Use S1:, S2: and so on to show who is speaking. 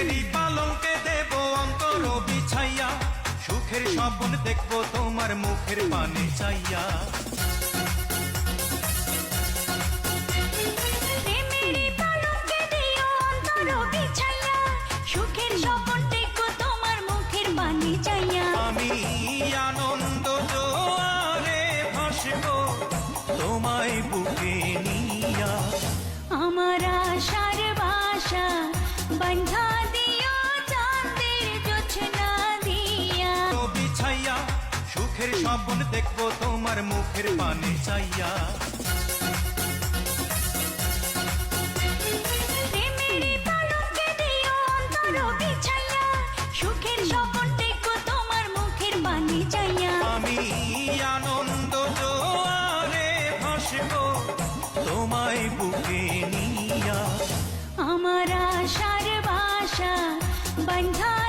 S1: প্রেমেরই পালঙ্কে দেব অন্তর বিছাইয়া। সুখের স্বপ্ন দেখব তোমার মুখের পানে চাইয়া। আমি আনন্দ জোয়ারে ভাসব তোমায় বুকে নিয়া।
S2: আমার আশার বাসা বন্ধা
S1: সুখের স্বপ্ন দেখব তোমার মুখের পানে
S2: চাইয়া।
S1: আমি আনন্দ জোয়ারে ভাসব তোমায় বুকে নিয়া।
S2: আমার আশার বাসা বন্ধা